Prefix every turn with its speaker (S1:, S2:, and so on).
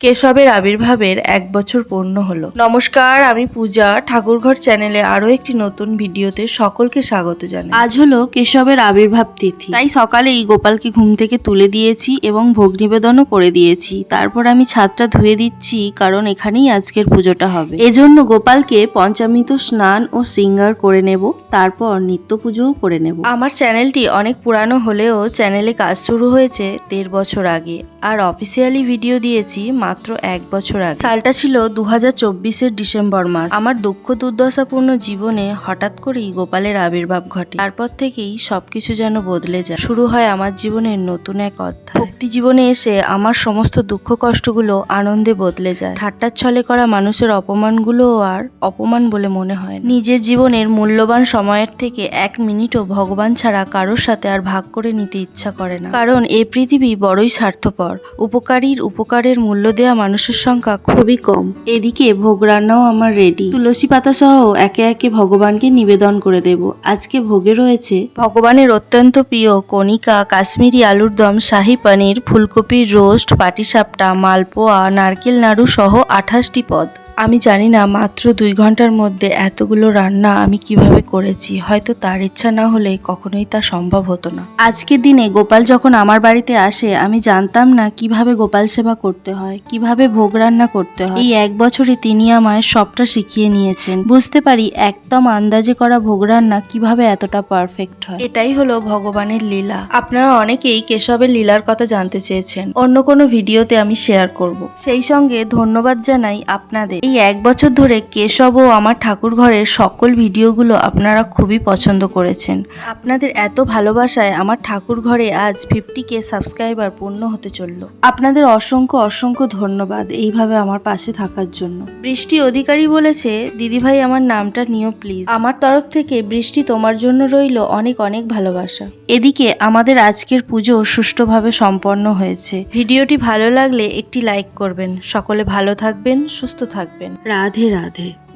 S1: কেশবের আবির্ভাবের এক বছর পূর্ণ হলো। নমস্কার আমি পূজা। ঠাকুরঘর চ্যানেলে আরও একটি নতুন ভিডিওতে সকলকে স্বাগত জানাই। আজ হলো কেশবের আবির্ভাব তিথি। তাই সকালেই গোপালকে ঘুম থেকে তুলে দিয়েছি এবং ভোগ নিবেদনও করে দিয়েছি। তারপর আমি ছাদটা ধুয়ে দিচ্ছি কারণ এখানেই আজকের পুজোটা হবে। এজন্য গোপালকে পঞ্চামৃত স্নান ও সিঙ্গার করে নেব তারপর নিত্য পুজোও করে নেব। আমার চ্যানেলটি অনেক পুরানো হলেও চ্যানেলে কাজ শুরু হয়েছে দেড় বছর আগে। আর অফিসিয়ালি ভিডিও দিয়েছি মাত্র এক বছর আগে। সালটা ছিল দু হাজার ডিসেম্বর মাস। আমার দুঃখ দুর্দশাপূর্ণ জীবনে হঠাৎ করেই গোপালের আবির্ভাব ঘটে। তারপর থেকেই সবকিছু যেন বদলে যায়। শুরু হয় আমার জীবনের নতুন এক অধ্যায়। ভক্তি জীবনে এসে আমার সমস্ত দুঃখ কষ্টগুলো আনন্দে বদলে যায়। ঠাট্টার ছলে করা মানুষের অপমানগুলো আর অপমান বলে মনে হয় নিজের জীবনের মূল্যবান সময়ের থেকে এক মিনিটও ভগবান ছাড়া কারোর সাথে আর ভাগ করে নিতে ইচ্ছা করে না। কারণ এ পৃথিবী বড়ই স্বার্থপর। উপকারীর উপকারের মূল্য দেওয়া মানুষের সংখ্যা খুবই কম। এদিকে ভোগ রান্নাও আমার রেডি তুলসী পাতা সহ একে একে ভগবানকে নিবেদন করে দেব। আজকে ভোগে রয়েছে ভগবানের অত্যন্ত প্রিয় কণিকা, কাশ্মীরি আলুর দম, শাহি পানির, ফুলকপির রোস্ট, পাটিসাপটা, মালপোয়া, নারকেল নাড়ু সহ আঠাশটি পদ। আমি জানি না, মাত্র দুই ঘণ্টার মধ্যে এতগুলো রান্না আমি কীভাবে করেছি। হয়তো তার ইচ্ছা না হলে কখনোই তা সম্ভব হতো না। আজকের দিনে গোপাল যখন আমার বাড়িতে আসে, আমি জানতাম না কীভাবে গোপাল সেবা করতে হয়, কীভাবে ভোগ রান্না করতে হয়। এই এক বছরে তিনি আমায় সবটা শিখিয়ে নিয়েছেন। বুঝতে পারি একদম আন্দাজে করা ভোগ রান্না কীভাবে এতটা পারফেক্ট হয়। এটাই হলো ভগবানের লীলা। আপনারা অনেকেই কেশবের লীলার কথা জানতে চেয়েছেন। অন্য কোনো ভিডিওতে আমি শেয়ার করব। সেই সঙ্গে ধন্যবাদ জানাই আপনাদের। এই এক বছর ধরে কেশব ও আমার ঠাকুর ঘরের সকল ভিডিওগুলো আপনারা খুবই পছন্দ করেছেন। আপনাদের এত ভালোবাসায় আমার ঠাকুর ঘরে আজ ফিফটি কে সাবস্ক্রাইবার পূর্ণ হতে চলল। আপনাদের অসংখ্য অসংখ্য ধন্যবাদ এইভাবে আমার পাশে থাকার জন্য। বৃষ্টি অধিকারী বলেছে, দিদিভাই, আমার নামটা নিও প্লিজ আমার তরফ থেকে বৃষ্টি তোমার জন্য রইল অনেক অনেক ভালোবাসা। এদিকে আমাদের আজকের পুজো সুষ্ঠুভাবে সম্পন্ন হয়েছে। ভিডিওটি ভালো লাগলে একটি লাইক করবেন। সকলে ভালো থাকবেন, সুস্থ থাকবেন। রাধে রাধে।